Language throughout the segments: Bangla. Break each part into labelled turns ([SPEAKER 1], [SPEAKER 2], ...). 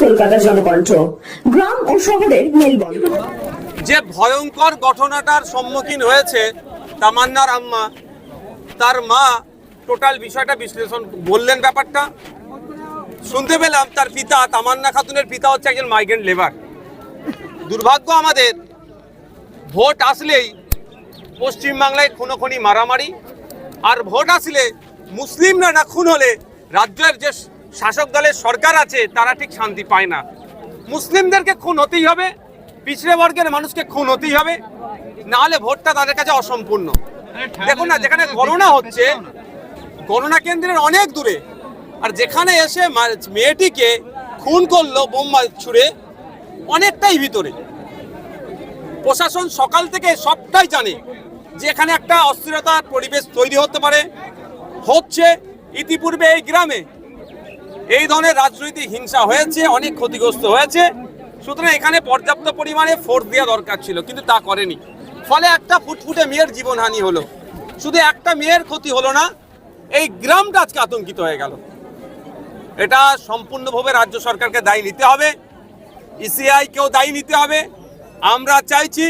[SPEAKER 1] কলকাতা জনকণ্ঠ। গ্রাম ও শহরের মেলবন্ধন।
[SPEAKER 2] যে ভয়ঙ্কর ঘটনাটার সম্মুখীন হয়েছে তামান্নার আম্মা, তার মা, টোটাল বিষয়টা বিশ্লেষণ বললেন ব্যাপারটা। শুনতে পেলাম তার পিতা, তামান্না খাতুনের পিতা হচ্ছে একজন মাইগ্রেন্ট লেবার দুর্ভাগ্য আমাদের, ভোট আসলেই পশ্চিমবাংলায় খুনোখুনি মারামারি, আর ভোট আসলে মুসলিমরা না খুন হলে রাজ্যের যে শাসক দলের সরকার আছে, তারা ঠিক শান্তি পায় না। মুসলিমদেরকে খুন হতেই হবে, পিছড়ে বর্গের মানুষকে খুন হতেই হবে না হলে ভোটটা তাদের কাছে অসম্পূর্ণ। দেখুন না, যেখানে গণনা হচ্ছে গণনা কেন্দ্রের অনেক দূরে, আর যেখানে এসে মেয়েটিকে খুন করল বোম্বা ছুড়ে, অনেকটাই ভিতরে। প্রশাসন সকাল থেকে সবটাই জানে যে এখানে একটা অস্থিরতার পরিবেশ তৈরি হতে পারে, হচ্ছে ইতিপূর্বে এই গ্রামে এই ধরনের রাজনৈতিক হিংসা হয়েছে, অনেক ক্ষতিগ্রস্ত হয়েছে। সুতরাং এখানে পর্যাপ্ত পরিমাণে ফোর্স দেওয়া দরকার ছিল, কিন্তু তা করেনি। ফলে একটা ফুটফুটে মেয়ের জীবনহানি হলো। শুধু একটা মেয়ের ক্ষতি হলো না, এই গ্রামটা আজকে আতঙ্কিত হয়ে গেল। এটা সম্পূর্ণভাবে রাজ্য সরকারকে দায়ী নিতে হবে। ইসিআই কেও দায়ী নিতে হবে। আমরা চাইছি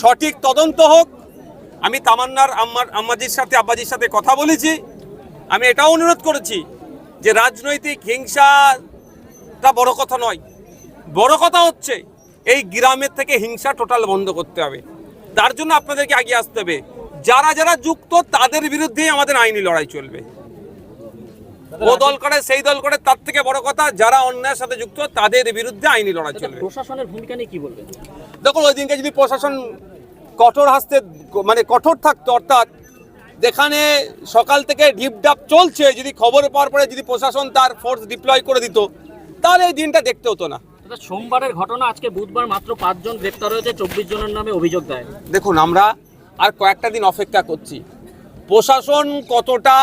[SPEAKER 2] সঠিক তদন্ত হোক। আমি তামান্নার আম্মার আম্মাজির সাথে, আব্বাজির সাথে কথা বলেছি। আমি এটাও অনুরোধ করেছি যে রাজনৈতিক হিংসাটা বড় কথা নয়। বড় কথা হচ্ছে এই গ্রামের থেকে হিংসা টোটাল বন্ধ করতে হবে। তার জন্য আপনাদেরকে আগে আসতে হবে যারা যারা যুক্ত তাদের বিরুদ্ধেই আমাদের আইনি লড়াই চলবে। ও দল করে সেই দল করে তার থেকে বড় কথা যারা অন্যায়ের সাথে যুক্ত তাদের বিরুদ্ধে আইনি লড়াই চলবে।
[SPEAKER 3] প্রশাসনের ভূমিকা নিয়ে কি বলবেন?
[SPEAKER 2] দেখুন ওই দিনকে যদি প্রশাসন কঠোর হাসতে মানে কঠোর থাকতো অর্থাৎ যেখানে সকাল থেকে ঢিপঢাপ চলছে যদি খবর পাওয়ার পরে যদি প্রশাসন তার ফোর্স ডিপ্লয় করে দিত তাহলে এই দিনটা দেখতে হতো না।
[SPEAKER 3] এটা সোমবারের ঘটনা আজকে বুধবার মাত্র পাঁচজন গ্রেপ্তার হয়েছে চব্বিশ জনের নামে অভিযোগ দেয়
[SPEAKER 2] দেখুন আমরা আর কয়েকটা দিন অপেক্ষা করছি। প্রশাসন কতটা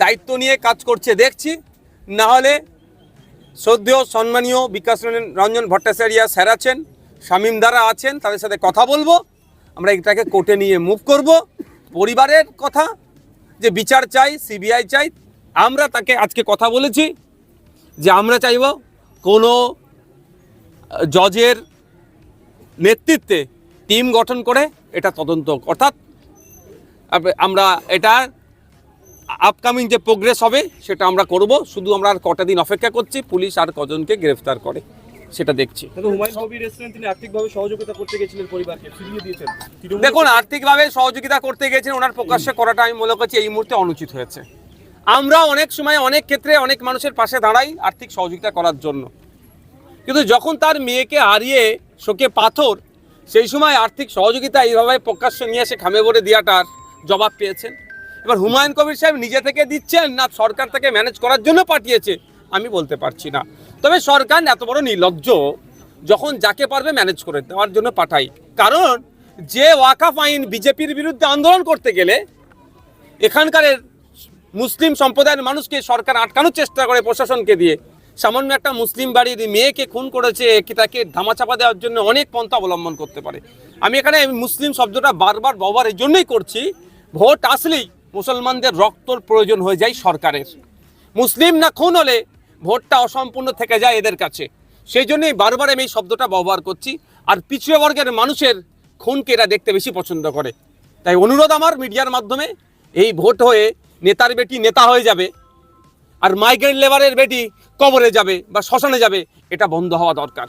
[SPEAKER 2] দায়িত্ব নিয়ে কাজ করছে দেখছি না হলে শ্রদ্ধেয় সম্মানীয় বিকাশ রঞ্জন- ভট্টাচার্য স্যার আছেন শামীম দ্বারা আছেন তাদের সাথে কথা বলব আমরা এটাকে কোর্টে নিয়ে মুভ করব। পরিবারের কথা, যে বিচার চাই, সিবিআই চাই, আমরা তাকে আজকে কথা বলেছি যে আমরা চাইব কোনো জজের নেতৃত্বে টিম গঠন করে এটা তদন্ত অর্থাৎ আমরা এটা আপকামিং যে প্রোগ্রেস হবে, সেটা আমরা করব। শুধু আমরা আর কটা দিন অপেক্ষা করছি, পুলিশ আর কজনকে গ্রেফতার করে। সেটা দেখছি। দেখুন আর্থিকভাবে সহযোগিতা করতে গেছেন ওনার প্রকাশ্যে করাটা আমি মনে করছি এই মুহূর্তে অনুচিত হয়েছে। আমরা অনেক সময় অনেক ক্ষেত্রে অনেক মানুষের পাশে দাঁড়াই আর্থিক সহযোগিতা করার জন্য। কিন্তু যখন তার মেয়েকে হারিয়ে শোকে পাথর সেই সময় আর্থিক সহযোগিতা এইভাবে প্রকাশ্য নিয়ে এসে খামে ভরে দেওয়াটার জবাব পেয়েছেন। এবার হুমায়ুন কবির সাহেব নিজে থেকে দিচ্ছেন না সরকার তাকে ম্যানেজ করার জন্য পাঠিয়েছে আমি বলতে পারছি না। তবে সরকার এত বড় নির্লজ্জ যখন যাকে পারবে ম্যানেজ করে দেওয়ার জন্য পাঠাই। কারণ যে ওয়াকাফ আইন বিজেপির বিরুদ্ধে আন্দোলন করতে গেলে এখানকার মুসলিম সম্প্রদায়ের মানুষকে সরকার আটকানোর চেষ্টা করে প্রশাসনকে দিয়ে। সামান্য একটা মুসলিম বাড়ির মেয়েকে খুন করেছে, কি তাকে ধামাচাপা দেওয়ার জন্য অনেক পন্থা অবলম্বন করতে পারে। আমি এখানে মুসলিম শব্দটা বারবার ব্যবহার এই জন্যই করছি, ভোট আসলেই মুসলমানদের রক্তর প্রয়োজন হয়ে যায় সরকারের। মুসলিম না খুন হলে ভোটটা অসম্পূর্ণ থেকে যায় এদের কাছে। সেই জন্যই বারবার আমি এই শব্দটা ব্যবহার করছি। আর পিছিয়ে বর্গের মানুষের খুনকে এরা দেখতে বেশি পছন্দ করে। তাই অনুরোধ আমার মিডিয়ার মাধ্যমে, এই ভোট হয়ে নেতার বেটি নেতা হয়ে যাবে আর মাইগ্রেন্ট লেবারের বেটি কবরে যাবে বা শ্মশানে যাবে, এটা বন্ধ হওয়া দরকার।